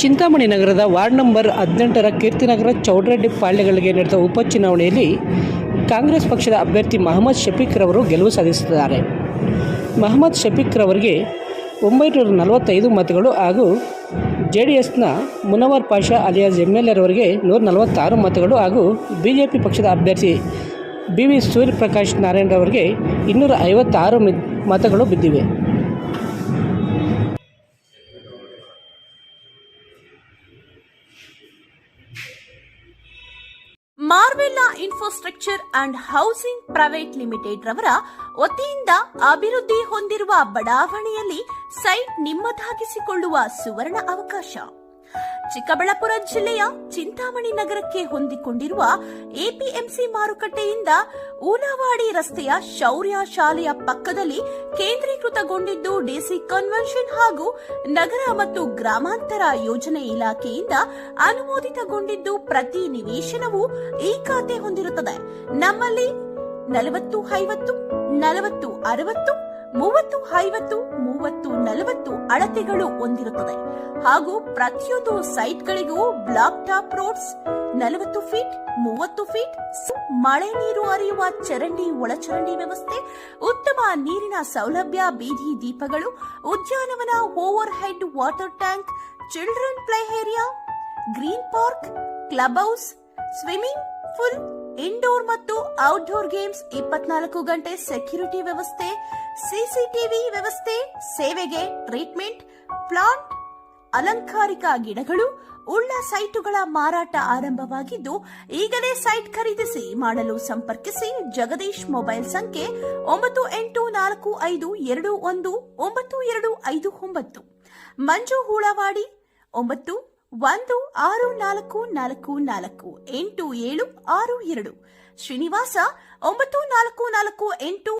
ಚಿಂತಾಮಣಿ ನಗರದ ward number ಹದಿನೆಂಟರ ಕೀರ್ತಿನಗರ ಚೌಡರೆಡ್ಡಿ ಪಾಳ್ಯಗಳಿಗೆ ನಡೆದ ಉಪಚುನಾವಣೆಯಲ್ಲಿ ಕಾಂಗ್ರೆಸ್ ಪಕ್ಷದ ಅಭ್ಯರ್ಥಿ ಮಹಮ್ಮದ್ ಶಫೀಕ್ರವರು ಗೆಲುವು ಸಾಧಿಸಿದ್ದಾರೆ ಮಹಮ್ಮದ್ ಶಫೀಕ್ರವರಿಗೆ ಒಂಬೈನೂರ ನಲವತ್ತೈದು ಮತಗಳು ಹಾಗೂ ಜೆ ಡಿ ಎಸ್ನ Munawar Pasha alias M L ಎರವರಿಗೆ ನೂರ ನಲವತ್ತಾರು ಮತಗಳು ಹಾಗೂ ಬಿ ಜೆ ಪಿ ಪಕ್ಷದ ಅಭ್ಯರ್ಥಿ ಬಿ ವಿ ಸೂರ್ಯಪ್ರಕಾಶ್ ನಾರಾಯಣರವರಿಗೆ ಇನ್ನೂರ ಐವತ್ತಾರು ಮತಗಳು ಬಿದ್ದಿವೆ. Marvella infrastructure and housing private limited ರವರ ವತಿಯಿಂದ ಅಭಿವೃದ್ಧಿ ಹೊಂದಿರುವ ಬಡಾವಣೆಯಲ್ಲಿ ಸೈಟ್ ನಿಮ್ಮದಾಗಿಸಿಕೊಳ್ಳುವ ಸುವರ್ಣ ಅವಕಾಶ. ಚಿಕ್ಕಬಳ್ಳಾಪುರ ಜಿಲ್ಲೆಯ ಚಿಂತಾಮಣಿ ನಗರಕ್ಕೆ ಹೊಂದಿಕೊಂಡಿರುವ ಎಪಿಎಂಸಿ ಮಾರುಕಟ್ಟೆಯಿಂದ ಊಲವಾಡಿ ರಸ್ತೆಯ ಶೌರ್ಯ ಶಾಲೆಯ ಪಕ್ಕದಲ್ಲಿ ಕೇಂದ್ರೀಕೃತಗೊಂಡಿದ್ದು ಡಿಸಿ ಕನ್ವೆನ್ಷನ್ ಹಾಗೂ ನಗರ ಮತ್ತು ಗ್ರಾಮಾಂತರ ಯೋಜನೆ ಇಲಾಖೆಯಿಂದ ಅನುಮೋದಿತಗೊಂಡಿದ್ದು ಪ್ರತಿ ನಿವೇಶನವೂ ಈ ಖಾತೆ ಹೊಂದಿರುತ್ತದೆ. ನಮ್ಮಲ್ಲಿ ನಲವತ್ತು ಐವತ್ತು, ನಲವತ್ತು ಅರವತ್ತು, ಮೂವತ್ತು ಐವತ್ತು, ಮೂವತ್ತು ನಲವತ್ತು ಅಳತೆಗಳು ಹೊಂದಿರುತ್ತದೆ. ಹಾಗೂ ಪ್ರತಿಯೊಂದು ಸೈಟ್ಗಳಿಗೂ ಬ್ಲಾಕ್ ಟಾಪ್ ರೋಡ್ಸ್ ನಲವತ್ತು ಫೀಟ್, ಮೂವತ್ತು ಫೀಟ್ ಮಳೆ ನೀರು ಹರಿಯುವ ಚರಂಡಿ ಒಳಚರಂಡಿ ವ್ಯವಸ್ಥೆ, ಉತ್ತಮ ನೀರಿನ ಸೌಲಭ್ಯ, ಬೀದಿ ದೀಪಗಳು, ಉದ್ಯಾನವನ overhead water tank, children play area, green park, club house, swimming pool indoor ಮತ್ತು ಔಟ್ಡೋರ್ ಗೇಮ್ಸ್, ಇಪ್ಪತ್ನಾಲ್ಕು ಗಂಟೆ ಸೆಕ್ಯೂರಿಟಿ ವ್ಯವಸ್ಥೆ, ಸಿಸಿಟಿವಿ ವ್ಯವಸ್ಥೆ, ಸೇವೆಗೆ ಟ್ರೀಟ್ಮೆಂಟ್, ಪ್ಲಾಂಟ್, ಅಲಂಕಾರಿಕ ಗಿಡಗಳು ಉಳ್ಳ ಸೈಟುಗಳ ಮಾರಾಟ ಆರಂಭವಾಗಿದ್ದು, ಈಗಲೇ ಸೈಟ್ ಖರೀದಿಸಿ ಮಾಡಲು ಸಂಪರ್ಕಿಸಿ ಜಗದೀಶ್ ಮೊಬೈಲ್ ಸಂಖ್ಯೆ ಒಂಬತ್ತು ಎಂಟು ನಾಲ್ಕು ಐದು ಎರಡು ಒಂದು ಒಂಬತ್ತು ಎರಡು ಐದು ಒಂಬತ್ತು. ಮಂಜು ಹೂಳವಾಡಿ, ಒಂಬತ್ತು ಒಂದು ಆರು ನಾಲ್ಕು ನಾಲ್ಕು ನಾಲ್ಕು ಎಂಟು ಏಳು ಆರು ಎರಡು. ಶ್ರೀನಿವಾಸ, ಒಂಬತ್ತು ನಾಲ್ಕು ನಾಲ್ಕು ಎಂಟು